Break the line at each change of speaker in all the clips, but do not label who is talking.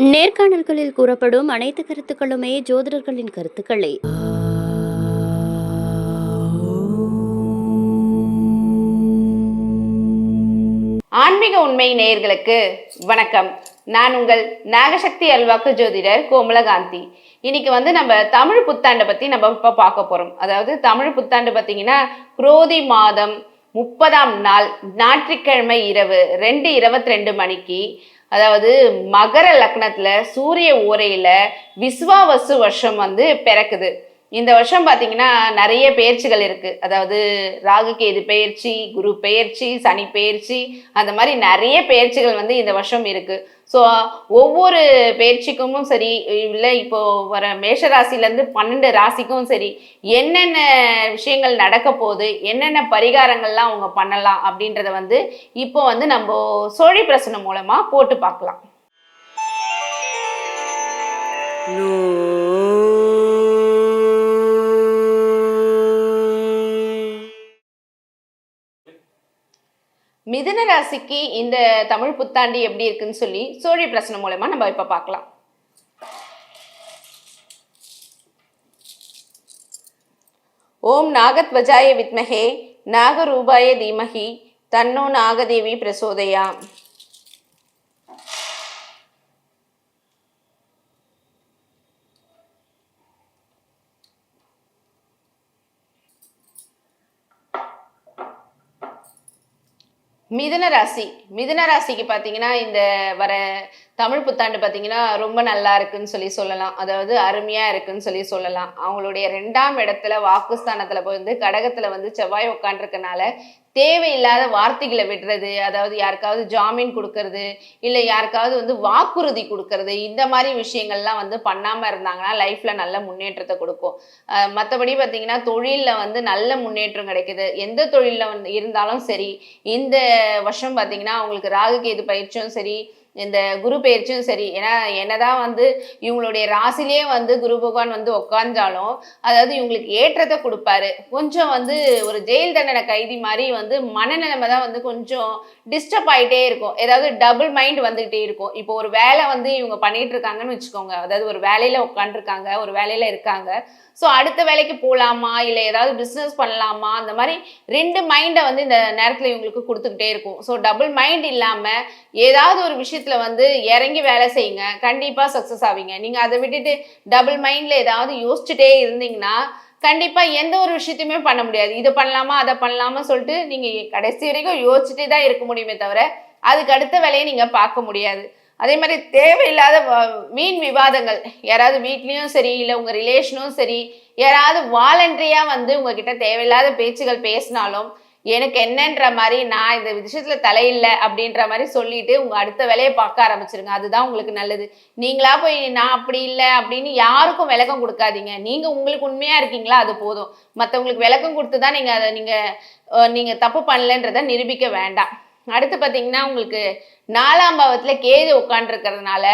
நேர்காணல்களில் கூறப்படும் அனைத்து கருத்துக்களுமே ஜோதிடர்களின் கருத்துக்களே.
ஆன்மீக உண்மை நேயர்களுக்கு வணக்கம். நான் உங்கள் நாகசக்தி அல்வாக்கு ஜோதிடர் கோமலகாந்தி. இன்னைக்கு வந்து நம்ம தமிழ் புத்தாண்டை பத்தி நம்ம இப்ப பார்க்க போறோம். அதாவது தமிழ் புத்தாண்டு பார்த்தீங்கன்னா குரோதி மாதம் முப்பதாம் நாள் ஞாயிற்றுக்கிழமை இரவு ரெண்டு இருபத்தி ரெண்டு மணிக்கு அதாவது மகர லக்னத்துல சூரிய ஓரையில விஸ்வாவசு வருஷம் வந்து பிறக்குது. இந்த வருஷம் பார்த்தீங்கன்னா நிறைய பயிற்சிகள் இருக்குது அதாவது ராகு கேது பெயர்ச்சி குரு பெயர்ச்சி சனி பயிற்சி அந்த மாதிரி நிறைய பயிற்சிகள் வந்து இந்த வருஷம் இருக்குது ஸோ ஒவ்வொரு பயிற்சிக்கும் சரி இல்லை இப்போது வர மேஷ ராசிலேருந்து பன்னெண்டு ராசிக்கும் சரி என்னென்ன விஷயங்கள் நடக்க போகுது என்னென்ன பரிகாரங்கள்லாம் அவங்க பண்ணலாம் அப்படின்றத வந்து இப்போ வந்து நம்ம சோழி பிரசனம் மூலமாக போட்டு பார்க்கலாம். மிதுன ராசிக்கு இந்த தமிழ் புத்தாண்டு எப்படி இருக்குன்னு சொல்லி சோழி பிரசனம் மூலமா நம்ம இப்ப பார்க்கலாம். ஓம் நாகத்வஜாய வித்மகே நாகரூபாய தீமகி தன்னோ நாகதேவி பிரசோதயா மிதுன ராசி. மிதுன ராசிக்கு பார்த்தீங்கன்னா இந்த வர தமிழ் புத்தாண்டு பார்த்தீங்கன்னா ரொம்ப நல்லா இருக்குன்னு சொல்லி சொல்லலாம். அதாவது அருமையாக இருக்குன்னு சொல்லி சொல்லலாம். அவங்களுடைய ரெண்டாம் இடத்துல வாக்குஸ்தானத்தில் போய் வந்து கடகத்தில் வந்து செவ்வாய் உட்காண்டிருக்கனால தேவையில்லாத வார்த்தைகளை விடுறது அதாவது யாருக்காவது ஜாமீன் கொடுக்கறது இல்லை யாருக்காவது வந்து வாக்குறுதி கொடுக்கறது இந்த மாதிரி விஷயங்கள்லாம் வந்து பண்ணாமல் இருந்தாங்கன்னா லைஃப்பில் நல்ல முன்னேற்றத்தை கொடுக்கும். மற்றபடி பார்த்தீங்கன்னா தொழிலில் வந்து நல்ல முன்னேற்றம் கிடைக்குது. எந்த தொழிலில் வந்து இருந்தாலும் சரி இந்த வருஷம் பார்த்தீங்கன்னா அவங்களுக்கு ராகு கேது பயிற்சியும் சரி இந்த குரு பயிற்சியும் சரி. ஏன்னா என்னதான் வந்து இவங்களுடைய ராசிலேயே வந்து குரு பகவான் வந்து உட்காந்தாலும் அதாவது இவங்களுக்கு ஏற்றத்தை கொடுப்பாரு. கொஞ்சம் வந்து ஒரு ஜெயில் தண்டனை கைதி மாதிரி வந்து மனநிலைமை தான் வந்து கொஞ்சம் டிஸ்டர்ப் ஆகிட்டே இருக்கும். ஏதாவது டபுள் மைண்ட் வந்துகிட்டே இருக்கும். இப்போ ஒரு வேலை வந்து இவங்க பண்ணிட்டு இருக்காங்கன்னு வச்சுக்கோங்க. அதாவது ஒரு வேலையில உட்காந்துருக்காங்க ஒரு வேலையில இருக்காங்க. ஸோ அடுத்த வேலைக்கு போகலாமா இல்லை ஏதாவது பிஸ்னஸ் பண்ணலாமா? அந்த மாதிரி ரெண்டு மைண்டை வந்து இந்த நேரத்தில் இவங்களுக்கு கொடுத்துக்கிட்டே இருக்கும். ஸோ டபுள் மைண்ட் இல்லாமல் ஏதாவது ஒரு விஷயத்த விஷயத்தில் வந்து இறங்கி வேலை செய்யுங்க. கண்டிப்பாக சக்ஸஸ் ஆவீங்க. நீங்கள் அதை விட்டுட்டு டபுள் மைண்ட்ல ஏதாவது யோசிச்சுட்டே இருந்தீங்கன்னா கண்டிப்பாக எந்த ஒரு விஷயத்தையுமே பண்ண முடியாது. இதை பண்ணலாமா அதை பண்ணலாமா சொல்லிட்டு நீங்கள் கடைசி வரைக்கும் யோசிச்சுட்டே தான் இருக்க முடியுமே தவிர அதுக்கு அடுத்த வேலையை நீங்கள் பார்க்க முடியாது. அதே மாதிரி தேவையில்லாத மீன் விவாதங்கள். யாராவது வீட்லேயும் சரி இல்லை உங்கள் ரிலேஷனும் சரி யாராவது வாலண்டரியாக வந்து உங்ககிட்ட தேவையில்லாத பேச்சுகள் பேசினாலும் எனக்கு என்னன்ற மாதிரி நான் இந்த விஷயத்துல தலையில்லை அப்படின்ற மாதிரி சொல்லிட்டு உங்க அடுத்த வேலையை பார்க்க ஆரம்பிச்சிருங்க. அதுதான் உங்களுக்கு நல்லது. நீங்களா போய் நான் அப்படி இல்லை அப்படின்னு யாருக்கும் விளக்கம் கொடுக்காதீங்க. நீங்க உங்களுக்கு உண்மையா இருக்கீங்களா? அது போதும். மற்றவங்களுக்கு விளக்கம் கொடுத்து தான் நீங்க அதை நீங்க நீங்க தப்பு பண்ணலன்றதை நிரூபிக்க வேண்டாம். அடுத்து பார்த்தீங்கன்னா உங்களுக்கு நாலாம் பாவத்தில் கேது உட்காந்துருக்கிறதுனால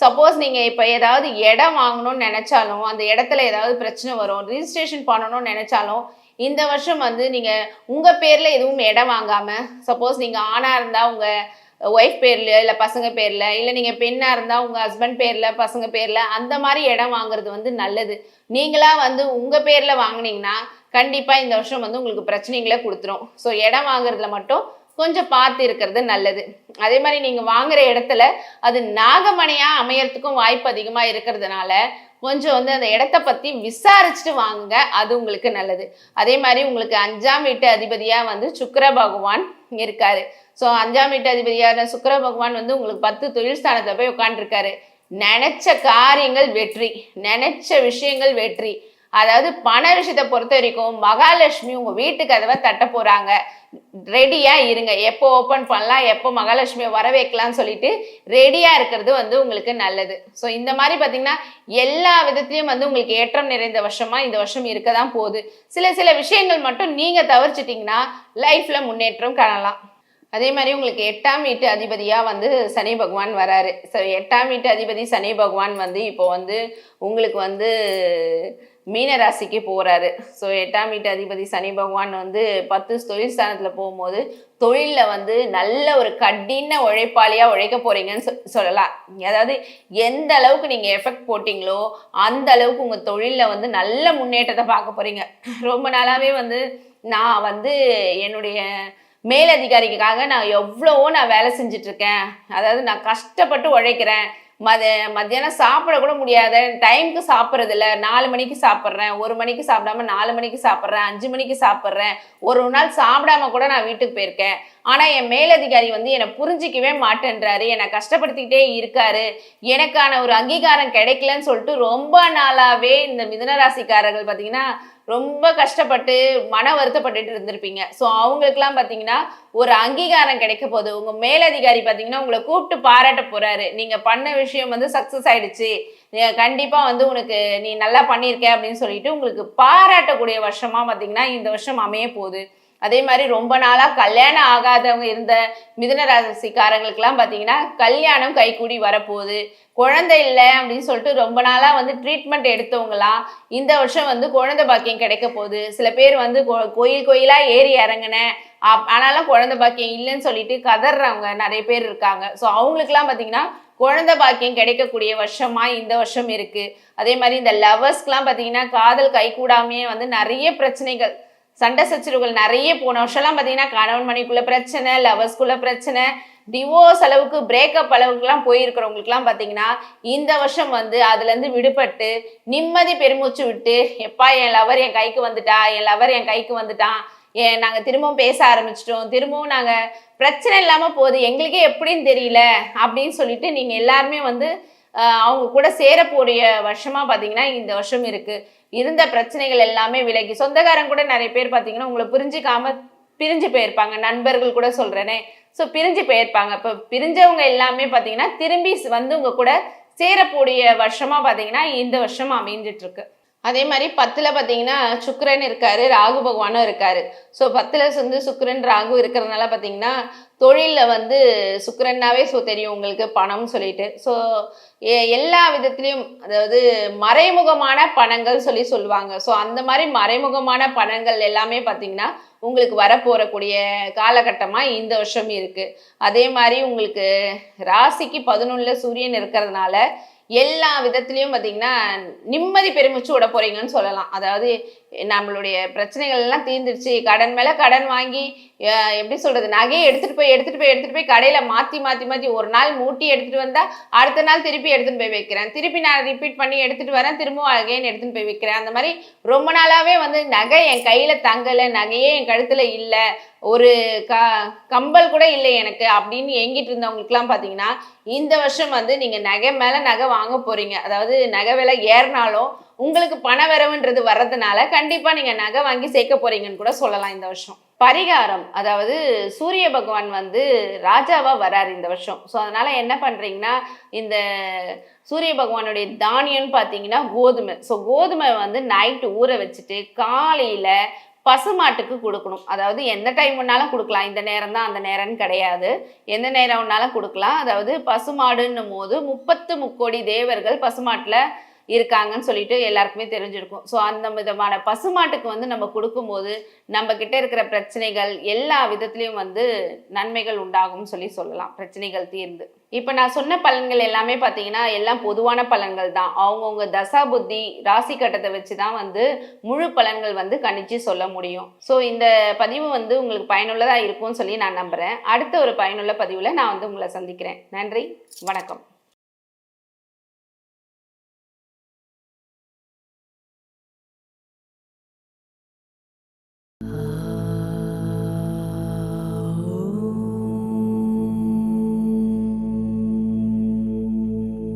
சப்போஸ் நீங்கள் இப்போ ஏதாவது இடம் வாங்கணும்னு நினச்சாலும் அந்த இடத்துல ஏதாவது பிரச்சனை வரும் ரிஜிஸ்ட்ரேஷன் பண்ணணும்னு நினச்சாலும் இந்த வருஷம் வந்து நீங்கள் உங்கள் பேரில் எதுவும் இடம் வாங்காமல் சப்போஸ் நீங்கள் ஆணாக இருந்தால் உங்கள் ஒய்ஃப் பேரில் இல்லை பசங்க பேரில் இல்லை நீங்கள் பெண்ணாக இருந்தால் உங்கள் ஹஸ்பண்ட் பேரில் பசங்க பேரில் அந்த மாதிரி இடம் வாங்குறது வந்து நல்லது. நீங்களாக வந்து உங்கள் பேரில் வாங்கினீங்கன்னா கண்டிப்பாக இந்த வருஷம் வந்து உங்களுக்கு பிரச்சனைகளை கொடுத்துரும். ஸோ இடம் வாங்குறதுல மட்டும் கொஞ்சம் பார்த்து இருக்கிறது நல்லது. அதே மாதிரி நீங்கள் வாங்குற இடத்துல அது நாகமணையாக அமையறதுக்கும் வாய்ப்பு அதிகமாக இருக்கிறதுனால கொஞ்சம் வந்து அந்த இடத்த பற்றி விசாரிச்சுட்டு வாங்க. அது உங்களுக்கு நல்லது. அதே மாதிரி உங்களுக்கு அஞ்சாம் வீட்டு அதிபதியாக வந்து சுக்கர பகவான் இருக்காரு. ஸோ அஞ்சாம் வீட்டு அதிபதியான சுக்கர பகவான் வந்து உங்களுக்கு பத்து தொழில் ஸ்தானத்தை போய் உட்காந்துருக்காரு நினைச்ச காரியங்கள் வெற்றி. நினைச்ச விஷயங்கள் வெற்றி. அதாவது பண விஷயத்தை பொறுத்த வரைக்கும் மகாலட்சுமி உங்க வீட்டு கதவை தட்ட போறாங்க. ரெடியா இருங்க. எப்போ ஓப்பன் பண்ணலாம் எப்போ மகாலட்சுமியை வர வைக்கலாம்னு சொல்லிட்டு ரெடியா இருக்கிறது வந்து உங்களுக்கு நல்லது. ஸோ இந்த மாதிரி பார்த்தீங்கன்னா எல்லா விதத்திலையும் வந்து உங்களுக்கு ஏற்றம் நிறைந்த வருஷமா இந்த வருஷம் இருக்க தான் போகுது. சில சில விஷயங்கள் மட்டும் நீங்க தவிர்த்துட்டீங்கன்னா லைஃப்ல முன்னேற்றம் காணலாம். அதே மாதிரி உங்களுக்கு எட்டாம் வீட்டு அதிபதியாக வந்து சனி பகவான் வராரு. ஸோ எட்டாம் வீட்டு அதிபதி சனி பகவான் வந்து இப்போ வந்து உங்களுக்கு வந்து மீனராசிக்கு போகிறாரு ஸோ எட்டாம் வீட்டு அதிபதி சனி பகவான் வந்து பத்து தொழில் ஸ்தானத்தில் போகும்போது தொழிலில் வந்து நல்ல ஒரு கடின உழைப்பாளியாக உழைக்க போறீங்கன்னு சொ- சொல்லலாம். அதாவது எந்த அளவுக்கு நீங்கள் எஃபெக்ட் போட்டிங்களோ அந்த அளவுக்கு உங்கள் தொழிலில் வந்து நல்ல முன்னேற்றத்தை பார்க்க போறீங்க. ரொம்ப நாளாகவே வந்து நான் வந்து என்னுடைய மேலதிகாரிக்காக நான் எவ்வளவோ நான் வேலை செஞ்சிட்ருக்கேன் அதாவது நான் கஷ்டப்பட்டு உழைக்கிறேன். மத மத்தியானம் சாப்பிட கூட முடியாத டைமுக்கு சாப்பிட்றது இல்லை நாலு மணிக்கு சாப்பிட்றேன் ஒரு மணிக்கு சாப்பிடாம நாலு மணிக்கு சாப்பிட்றேன் அஞ்சு மணிக்கு சாப்பிட்றேன் ஒரு நாள் சாப்பிடாம கூட நான் வீட்டுக்கு போயிருக்கேன். ஆனால் என் மேலதிகாரி வந்து என்னை புரிஞ்சிக்கவே மாட்டேன்றாரு. என்னை கஷ்டப்படுத்திக்கிட்டே இருக்காரு. எனக்கான ஒரு அங்கீகாரம் கிடைக்கலன்னு சொல்லிட்டு ரொம்ப நாளாகவே இந்த மிதனராசிக்காரர்கள் பார்த்தீங்கன்னா ரொம்ப கஷ்டப்பட்டு மன வருத்தப்பட்டுட்டு இருந்திருப்பீங்க. ஸோ அவங்களுக்குலாம் பார்த்தீங்கன்னா ஒரு அங்கீகாரம் கிடைக்க போகுது. உங்கள் மேலதிகாரி பார்த்தீங்கன்னா உங்களை கூப்பிட்டு பாராட்ட போகிறாரு நீங்கள் பண்ண விஷயம் வந்து சக்ஸஸ் ஆயிடுச்சு. கண்டிப்பாக வந்து உனக்கு நீ நல்லா பண்ணியிருக்க அப்படின்னு சொல்லிட்டு உங்களுக்கு பாராட்டக்கூடிய வருஷமாக பார்த்தீங்கன்னா இந்த வருஷம் அமைய போகுது. அதே மாதிரி ரொம்ப நாளாக கல்யாணம் ஆகாதவங்க இருந்த மிதன ராசிக்காரங்களுக்குலாம் பார்த்தீங்கன்னா கல்யாணம் கைகூடி வரப்போகுது. குழந்தை இல்லை அப்படின்னு சொல்லிட்டு ரொம்ப நாளாக வந்து ட்ரீட்மெண்ட் எடுத்தவங்களாம் இந்த வருஷம் வந்து குழந்தை பாக்கியம் கிடைக்க போகுது. சில பேர் வந்து கோ- கோயில் கோயிலாக ஏறி இறங்கினேன் ஆனாலும் குழந்தை பாக்கியம் இல்லைன்னு சொல்லிட்டு கதறவங்க நிறைய பேர் இருக்காங்க. ஸோ அவங்களுக்குலாம் பார்த்தீங்கன்னா குழந்தை பாக்கியம் கிடைக்கக்கூடிய வருஷமா இந்த வருஷம் இருக்கு. அதே மாதிரி இந்த லவர்ஸ்க்குலாம் பார்த்தீங்கன்னா காதல் கைகூடாமையே வந்து நிறைய பிரச்சனைகள் சண்டை சச்சரவுகள் நிறைய போன வருஷம்லாம் பார்த்தீங்கன்னா கணவன் மணிக்குள்ள பிரச்சனை லவர்ஸ்குள்ள பிரச்சனை டிவோர்ஸ் அளவுக்கு பிரேக்கப் அளவுக்குலாம் போயிருக்கிறவங்களுக்குலாம் பார்த்தீங்கன்னா இந்த வருஷம் வந்து அதுலேருந்து விடுபட்டு நிம்மதி பெருமூச்சு விட்டு எப்பா என் லவர் என் கைக்கு வந்துட்டா என் லவர் என் கைக்கு வந்துட்டான் ஏன் நாங்கள் திரும்பவும் பேச ஆரம்பிச்சிட்டோம் திரும்பவும் நாங்கள் பிரச்சனை இல்லாமல் போகுது எங்களுக்கே எப்படின்னு தெரியல அப்படின்னு சொல்லிட்டு நீங்கள் எல்லாருமே வந்து அவங்க கூட சேரக்கூடிய வருஷமாக பார்த்தீங்கன்னா இந்த வருஷம் இருக்குது இருந்த பிரச்சனைகள் எல்லாமே விலகி. சொந்தக்காரங்க கூட நிறைய பேர் பார்த்தீங்கன்னா உங்களை புரிஞ்சிக்காம பிரிஞ்சு போயிருப்பாங்க. நண்பர்கள் கூட சொல்கிறேனே ஸோ பிரிஞ்சு போயிருப்பாங்க. இப்போ பிரிஞ்சவங்க எல்லாமே பார்த்தீங்கன்னா திரும்பி வந்து உங்கள் கூட சேரக்கூடிய வருஷமாக பார்த்தீங்கன்னா இந்த வருஷம் அமைஞ்சிட்ருக்கு அதே மாதிரி பத்துல பார்த்தீங்கன்னா சுக்கரன் இருக்காரு ராகு பகவானும் இருக்காரு. ஸோ பத்துல வந்து சுக்கரன் ராகு இருக்கிறதுனால பார்த்தீங்கன்னா தொழிலில் வந்து சுக்கரன்னாவே ஸோ தெரியும் உங்களுக்கு பணம் சொல்லிட்டு. ஸோ எல்லா விதத்துலேயும் அதாவது மறைமுகமான பணங்கள் சொல்லி சொல்லுவாங்க. ஸோ அந்த மாதிரி மறைமுகமான பணங்கள் எல்லாமே பார்த்தீங்கன்னா உங்களுக்கு வரப்போறக்கூடிய காலகட்டமாக இந்த வருஷம் இருக்குது அதே மாதிரி உங்களுக்கு ராசிக்கு பதினொன்றில் சூரியன் இருக்கிறதுனால எல்லா விதத்துலையும் பார்த்தீங்கன்னா நிம்மதி பெருமிச்சு விட போறீங்கன்னு சொல்லலாம். அதாவது நம்மளுடைய பிரச்சனைகள் எல்லாம் தீர்ந்துருச்சு. கடன் மேல கடன் வாங்கி எப்படி சொல்றது நகையை எடுத்துட்டு போய் எடுத்துட்டு போய் எடுத்துட்டு போய் கடையில மாத்தி மாத்தி மாத்தி ஒரு நாள் மூட்டி எடுத்துட்டு வந்தா அடுத்த நாள் திருப்பி எடுத்துட்டு போய் வைக்கிறேன். திருப்பி நான் ரிப்பீட் பண்ணி எடுத்துட்டு வரேன் திரும்பவும் அகைன் எடுத்துட்டு போய் வைக்கிறேன். அந்த மாதிரி ரொம்ப நாளாவே வந்து நகை என் கையில தங்கல நகையே என் கழுத்துல இல்ல ஒரு க கம்பல் கூட இல்லை எனக்கு. அப்படின்னு ஏங்கிட்டு இருந்தவங்களுக்குலாம் பார்த்தீங்கன்னா இந்த வருஷம் வந்து நீங்கள் நகை மேலே நகை வாங்க போகிறீங்க அதாவது நகை விலை ஏறினாலும் உங்களுக்கு பண வரவுன்றது வர்றதுனால கண்டிப்பாக நீங்கள் நகை வாங்கி சேர்க்க போறீங்கன்னு கூட சொல்லலாம் இந்த வருஷம். பரிகாரம் அதாவது சூரிய பகவான் வந்து ராஜாவாக வராரு இந்த வருஷம். ஸோ அதனால் என்ன பண்ணுறீங்கன்னா இந்த சூரிய பகவானுடைய தானியம்னு பார்த்தீங்கன்னா கோதுமை. ஸோ கோதுமை வந்து நைட்டு ஊற வச்சுட்டு காலையில் பசுமாட்டுக்கு கொடுக்கணும். அதாவது எந்த டைம் வேணாலும் கொடுக்கலாம். இந்த நேரம் தான் அந்த நேரம்னு கிடையாது. எந்த நேரம் வேணாலும் கொடுக்கலாம். அதாவது பசுமாடுன்னும் போது முப்பத்து முக்கோடி தேவர்கள் பசுமாட்டில் இருக்காங்கன்னு சொல்லிட்டு எல்லாருக்குமே தெரிஞ்சிருக்கும். ஸோ அந்த விதமான பசுமாட்டுக்கு வந்து நம்ம கொடுக்கும்போது நம்ம கிட்ட இருக்கிற பிரச்சனைகள் எல்லா விதத்துலேயும் வந்து நன்மைகள் உண்டாகும்னு சொல்லி சொல்லலாம். பிரச்சனைகள் தீர்ந்து. இப்போ நான் சொன்ன பலன்கள் எல்லாமே பார்த்தீங்கன்னா எல்லாம் பொதுவான பலன்கள் தான். அவங்கவுங்க தசா புத்தி ராசி கட்டத்தை வச்சு தான் வந்து முழு பலன்கள் வந்து கணிச்சு சொல்ல முடியும். ஸோ இந்த பதிவு வந்து உங்களுக்கு பயனுள்ளதாக இருக்கும்னு சொல்லி நான் நம்புகிறேன் அடுத்த ஒரு பயனுள்ள பதிவில் நான் வந்து உங்களை சந்திக்கிறேன். நன்றி வணக்கம்.
Oh.